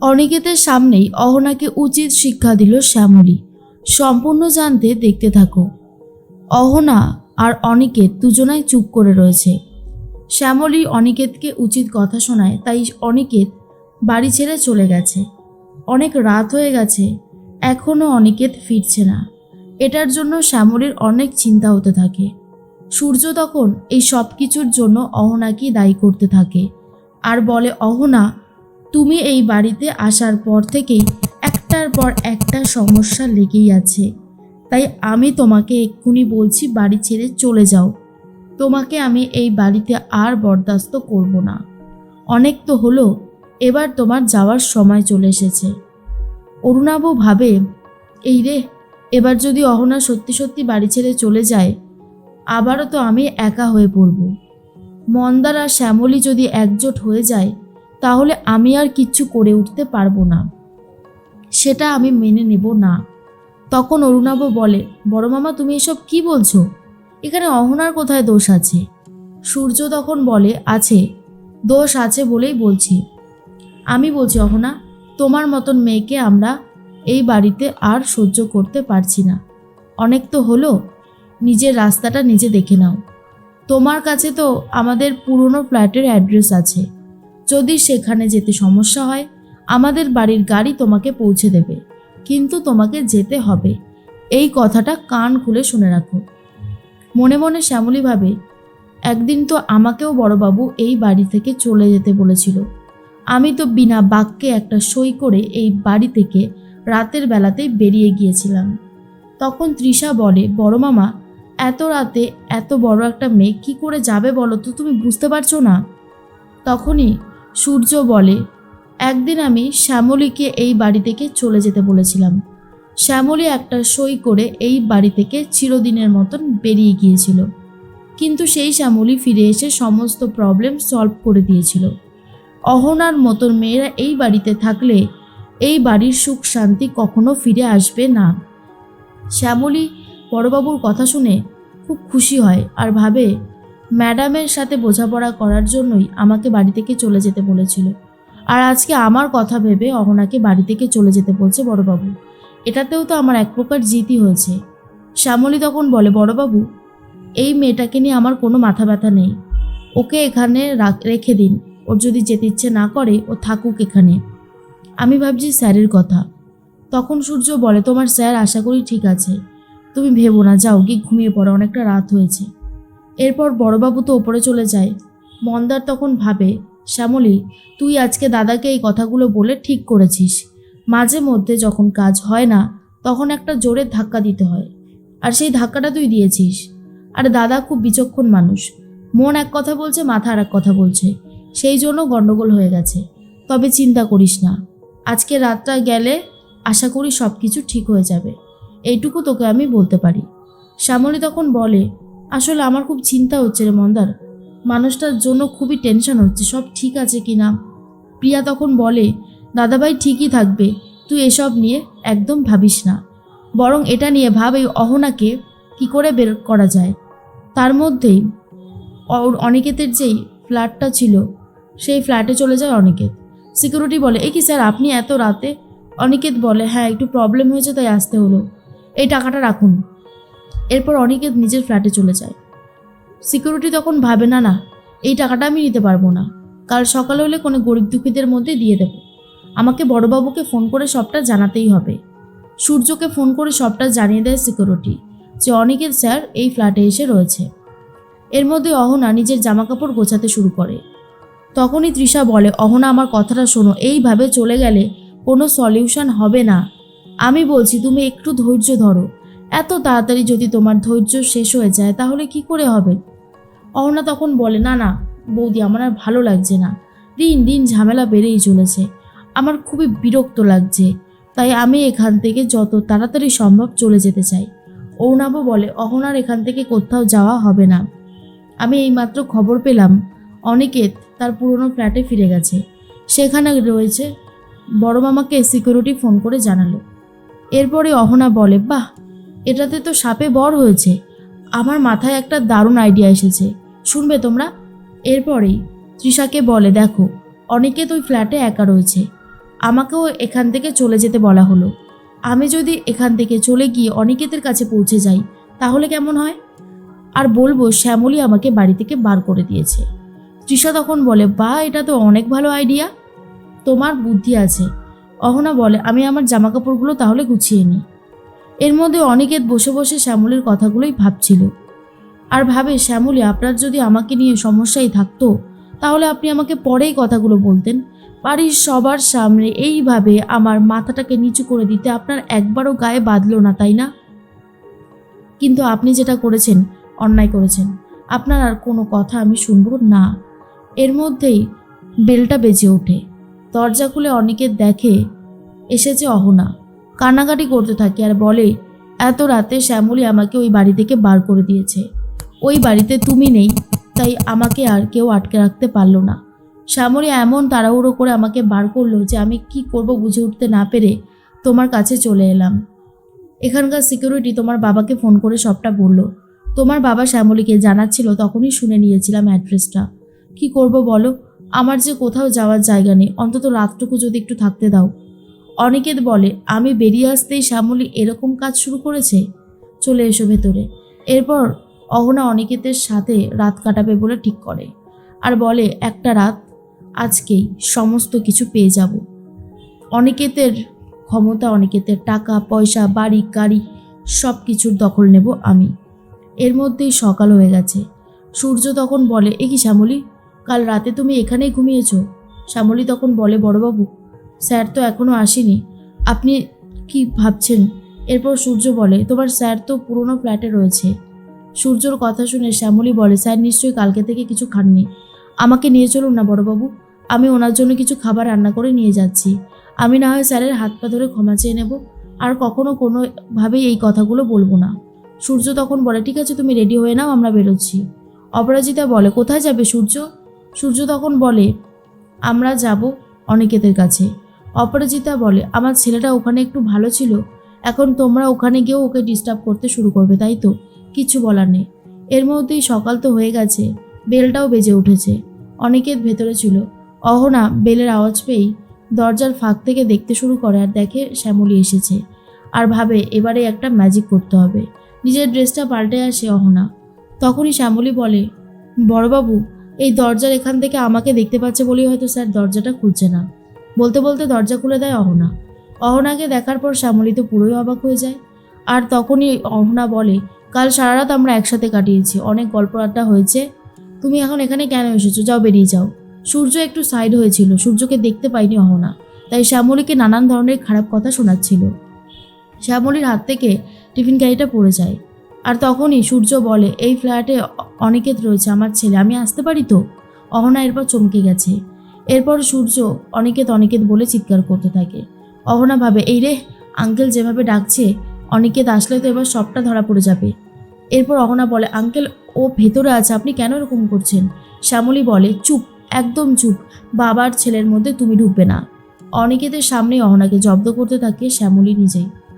অনিকেতের সামনেই অহনাকে উচিত শিক্ষা দিল শ্যামলী। সম্পূর্ণ জানতে দেখতে থাকো। অহনা আর অনিকেত দুজনাই চুপ করে রয়েছে। শ্যামলী অনিকেতকে উচিত কথা শোনায়, তাই অনিকেত বাড়ি ছেড়ে চলে গেছে। অনেক রাত হয়ে গেছে এখনও অনিকেত ফিরছে না। এটার জন্য শ্যামলীর অনেক চিন্তা হতে থাকে। সূর্য তখন এই সব কিছুর জন্য অহনাকেই দায়ী করতে থাকে। আর বলে, অহনা তুমি এই বাড়িতে আসার পর থেকেই একটার পর একটা সমস্যা লেগেই আছে। তাই আমি তোমাকে এক্ষুনি বলছি বাড়ি ছেড়ে চলে যাও। তোমাকে আমি এই বাড়িতে আর বরদাস্ত করব না। অনেক তো হলো, এবার তোমার যাওয়ার সময় চলে এসেছে। অরুণাভ ভাবে, এই রে, এবার যদি অহনা সত্যি সত্যি বাড়ি ছেড়ে চলে যায়, আবারও তো আমি একা হয়ে পড়ব। মন্দার আর শ্যামলী যদি একজোট হয়ে যায় তাহলে আমি আর কিচ্ছু করে উঠতে পারব না। সেটা আমি মেনে নেব না। তখন অরুণাভ বলে, বড় মামা, তুমি এসব কি বলছো? এখানে অহনার কোথায় দোষ আছে? সূর্য তখন বলে, আছে। দোষ আছে বলেই বলছি। আমি বলছি, অহনা, তোমার মতন মেয়েকে আমরা এই বাড়িতে আর সহ্য করতে পারছি না। অনেক তো হলো, নিজের রাস্তাটা নিজে দেখে নাও। তোমার কাছে তো আমাদের পুরনো ফ্ল্যাটের অ্যাড্রেস আছে। যদি সেখানে যেতে সমস্যা হয়, আমাদের বাড়ির গাড়ি তোমাকে পৌঁছে দেবে, কিন্তু তোমাকে যেতে হবে। এই কথাটা কান খুলে শুনে রাখো। মনে মনে শ্যামলী ভাবে, একদিন তো আমাকেও বড়বাবু এই বাড়ি থেকে চলে যেতে বলেছিল। আমি তো বিনা বাক্যে একটা সই করে এই বাড়ি থেকে রাতের বেলাতেই বেরিয়ে গিয়েছিলাম। তখন তৃষা বলে, বড় মামা, এত রাতে এত বড় একটা মেয়ে কী করে যাবে বলো তো? তুমি বুঝতে পারছ না? তখনই সূর্য বলে, একদিন আমি শ্যামলীকে এই বাড়ি থেকে চলে যেতে বলেছিলাম। শ্যামলী একটা সই করে এই বাড়ি থেকে চিরদিনের মতন বেরিয়ে গিয়েছিল। কিন্তু সেই শ্যামলী ফিরে এসে সমস্ত প্রবলেম সলভ করে দিয়েছিল। অহনার মতন মেয়েরা এই বাড়িতে থাকলে এই বাড়ির সুখ শান্তি কখনো ফিরে আসবে না। শ্যামলী বড়বাবুর কথা শুনে খুব খুশি হয় আর ভাবে ম্যাডামের সাথে বোঝাপড়া করার জন্যই আমাকে বাড়ি থেকে চলে যেতে বলেছিল। আর আজকে আমার কথা ভেবে অহনাকে বাড়ি থেকে চলে যেতে বলছে বড়বাবু। এটাতেও তো আমার এক প্রকার জিতই হয়েছে। শ্যামলী তখন বলে, বড়বাবু, এই মেয়েটাকে নিয়ে আমার কোনো মাথা ব্যথা নেই। ওকে এখানে রাখ- দিন। ওর যদি যেতে ইচ্ছে না করে, ও থাকুক এখানে। আমি ভাবছি স্যারের কথা। তখন সূর্য বলে, তোমার স্যার আশা করি ঠিক আছে। তুমি ভেবো না, যাও, গিয়ে ঘুমিয়ে পড়ো, অনেকটা রাত হয়েছে। এরপর বড়বাবু তো ওপরে চলে যায়। মন্দার তখন ভাবে, শ্যামলী, তুই আজকে দাদাকে এই কথাগুলো বলে ঠিক করেছিস। মাঝে মধ্যে যখন কাজ হয় না, তখন একটা জোরে ধাক্কা দিতে হয়। আর সেই ধাক্কাটা তুই দিয়েছিস। আর দাদা খুব বিচক্ষণ মানুষ। মন এক কথা বলছে, মাথা আর এক কথা বলছে। সেই জন্য গণ্ডগোল হয়ে গেছে। তবে চিন্তা করিস না। আজকে রাতটা গেলে আশা করি সব কিছু ঠিক হয়ে যাবে। এইটুকু তোকে আমি বলতে পারি। শ্যামলী তখন বলে আসলে আমার খুব চিন্তা হচ্ছে রে মন্দার। মানুষটার জন্য খুবই টেনশন হচ্ছে, সব ঠিক আছে কি না? প্রিয়া তখন বলে, দাদাভাই ঠিকই থাকবে, তুই এসব নিয়ে একদম ভাবিস না। বরং এটা নিয়ে ভাব এই অহনাকে কি করে বের করা যায়। তার মধ্যেই অনিকেতের যেই ফ্ল্যাটটা ছিল, সেই ফ্ল্যাটে চলে যায় অনিকেত। সিকিউরিটি বলে, এ কি স্যার আপনি এত রাতে? অনিকেত বলে হ্যাঁ একটু প্রবলেম হয়েছে, তাই আসতে হলো। এই টাকাটা রাখুন। এরপর অনিকেত নিজের ফ্ল্যাটে চলে যায়। সিকিউরিটি তখন ভাবে, না না, এই টাকাটা আমি নিতে পারব না। কাল সকালে হলে কোনো গরিব দুঃখীদের মধ্যে দিয়ে দেব। আমাকে বড়বাবুকে ফোন করে সবটা জানাতেই হবে। সূর্যকে ফোন করে সবটা জানিয়ে দেয় সিকিউরিটি, যে অনিকেত স্যার এই ফ্ল্যাটে এসে রয়েছে। এর মধ্যে অহনা নিজের জামাকাপড় গোছাতে শুরু করে। তখনই তৃষা বলে, অহনা, আমার কথাটা শোনো, এইভাবে চলে গেলে কোনো সলিউশন হবে না। আমি বলছি, তুমি একটু ধৈর্য ধরো। এত তাড়াতাড়ি যদি তোমার ধৈর্য শেষ হয়ে যায়, তাহলে কি করে হবে? অহনা তখন বলে, না না, বৌদি, আমার আর ভালো লাগছে না। দিন দিন ঝামেলা বেড়েই চলেছে। আমার খুবই বিরক্ত লাগছে। তাই আমি এখান থেকে যত তাড়াতাড়ি সম্ভব চলে যেতে চাই। অরুণাভ বলে অহনার এখান থেকে কোথাও যাওয়া হবে না। আমি এইমাত্র খবর পেলাম, অনিকেত তার পুরনো ফ্ল্যাটে ফিরে গেছে। সেখানে রয়েছে বড় মামাকে সিকিউরিটি ফোন করে জানালো। এরপরে অহনা বলে, বাহ এটাতে তো সাপে বর হয়েছে। আমার মাথায় একটা দারুণ আইডিয়া এসেছে। শুনবে তোমরা? এরপরেই তৃষাকে বলে, দেখো, অনেকে তো ওই ফ্ল্যাটে একা রয়েছে। আমাকেও এখান থেকে চলে যেতে বলা হলো। আমি যদি এখান থেকে চলে গিয়ে অনিকেতের কাছে পৌঁছে যাই, তাহলে কেমন হয়? আর বলব, শ্যামলী আমাকে বাড়ি থেকে বার করে দিয়েছে। তৃষা তখন বলে বা এটা তো অনেক ভালো আইডিয়া তোমার বুদ্ধি আছে। অহনা বলে, আমি আমার জামা কাপড়গুলো তাহলে গুছিয়ে নিই। এর মধ্যে অনিকেত বসে বসে শ্যামলীর কথাগুলোই ভাবছিল। আর ভাবে, শ্যামলী, আপনার যদি আমাকে নিয়ে সমস্যাই থাকতো, তাহলে আপনি আমাকে পরেই কথাগুলো বলতেন। বাড়ির সবার সামনে এইভাবে আমার মাথাটাকে নিচু করে দিতে আপনার একবারও গায়ে বাঁধলো না, তাই না? কিন্তু আপনি যেটা করেছেন, অন্যায় করেছেন। আপনার আর কোনো কথা আমি শুনব না। এর মধ্যেই বেলটা বেজে ওঠে। দরজা খুলে অনেকে দেখে, এসেছে অহনা। কান্নাকাটি করতে থাকে আর বলে, এত রাতে শ্যামলী আমাকে ওই বাড়ি থেকে বার করে দিয়েছে। ওই বাড়িতে তুমি নেই, তাই আমাকে আর কেউ আটকে রাখতে পারল না। শ্যামলী এমন তাড়াহুড়ো করে আমাকে বার করল যে আমি কি করব বুঝে উঠতে না পেরে তোমার কাছে চলে এলাম। এখানকার সিকিউরিটি তোমার বাবাকে ফোন করে সবটা বলল। তোমার বাবা শ্যামলীকে জানাচ্ছিল, তখনই শুনে নিয়েছিলাম অ্যাড্রেসটা কি করব বলো? আমার যে কোথাও যাওয়ার জায়গা নেই। অন্তত রাতটুকু যদি একটু থাকতে দাও। অনিকেত বলে, আমি বেরিয়ে আসতেই শ্যামলী এরকম কাজ শুরু করেছে? চলে এসো ভেতরে। এরপর অহনা অনিকেতের সাথে রাত কাটাবে বলে ঠিক করে। আর বলে, একটা রাত, আজকেই সমস্ত কিছু পেয়ে যাব। অনিকেতের ক্ষমতা, অনিকেতের টাকা, পয়সা, বাড়ি, গাড়ি সব কিছুর দখল নেব আমি। এর মধ্যেই সকাল হয়ে গেছে। সূর্য তখন বলে, এ কি শ্যামলী, কাল রাতে তুমি এখানেই ঘুমিয়েছ? শ্যামলী তখন বলে, বড়বাবু স্যার তো এখনও আসেনি। আপনি কি ভাবছেন? এরপর সূর্য বলে, তোমার স্যার তো পুরনো ফ্ল্যাটে রয়েছে। সূর্যর কথা শুনে শ্যামলী বলে, স্যার নিশ্চয়ই কালকে থেকে কিছু খাননি। আমাকে নিয়ে চলুন না বড়বাবু। আমি ওনার জন্য কিছু খাবার রান্না করে নিয়ে যাচ্ছি। আমি না হয় স্যারের হাত পা ধরে ক্ষমা চেয়ে নেব। আর কখনো কোনোভাবেই এই কথাগুলো বলব না। সূর্য তখন বলে, ঠিক আছে, তুমি রেডি হয়ে নাও, আমরা বেরোচ্ছি। অপরাজিতা বলে, কোথায় যাবে সূর্য? সূর্য তখন বলে, আমরা যাব অনিকেতের কাছে। অপরাজিতা বলে, আমার ছেলেটা ওখানে একটু ভালো ছিল। এখন তোমরা ওখানে গিয়েও ওকে ডিস্টার্ব করতে শুরু করবে, তাই তো? কিছু বলার নেই। এর মধ্যেই সকাল তো হয়ে গেছে, বেলটাও বেজে উঠেছে, অনিকেত ভেতরে ছিল। অহনা বেলের আওয়াজ পেয়েই দরজার ফাঁক থেকে দেখতে শুরু করে আর দেখে শ্যামলী এসেছে আর ভাবে, এবারে একটা ম্যাজিক করতে হবে। নিজের ড্রেসটা পাল্টে আসে অহনা। তখনই শ্যামলী বলে, বড়বাবু, এই দরজার এখান থেকে আমাকে দেখতে পাচ্ছে বলেই হয়তো স্যার দরজাটা খুলছে না। বলতে বলতে দরজা খুলে দেয় অহনা। অহনাকে দেখার পর শ্যামলী তো পুরোই অবাক হয়ে যায়। আর তখনই অহনা বলে, কাল সারা রাত আমরা একসাথে কাটিয়েছি, অনেক গল্প আড্ডা হয়েছে। তুমি এখন এখানে কেন এসেছ? যাও বেরিয়ে যাও। সূর্য একটু সাইড হয়েছিল, সূর্যকে দেখতে পাইনি অহনা। তাই শ্যামলীকে নানান ধরনের খারাপ কথা শোনাচ্ছিল। শ্যামলীর হাত থেকে টিফিন ক্যারিটা পড়ে যায়। আর তখনই সূর্য বলে, এই ফ্ল্যাটে অ- অনিকেত রয়েছে, আমার ছেলে, আমি আসতে পারি তো? অহনা এরপর চমকে গেছে। এরপর সূর্য অনিকেত অনিকেত বলে চিৎকার করতে থাকে। অহনা ভাবে, এই রে, আঙ্কেল যেভাবে ডাকছে, অনিকেত আসলে তো এবার সবটা ধরা পড়ে যাবে। এরপর অহনা বলে, আঙ্কেল, ও ভেতরে আছে, আপনি কেন এরকম করছেন? শ্যামলী বলে, চুপ, একদম চুপ, বাবার ছেলের মধ্যে তুমি ঢুকবে না। অনিকেতের সামনে অহনাকে জব্দ করতে থাকে শ্যামলী নিজেই।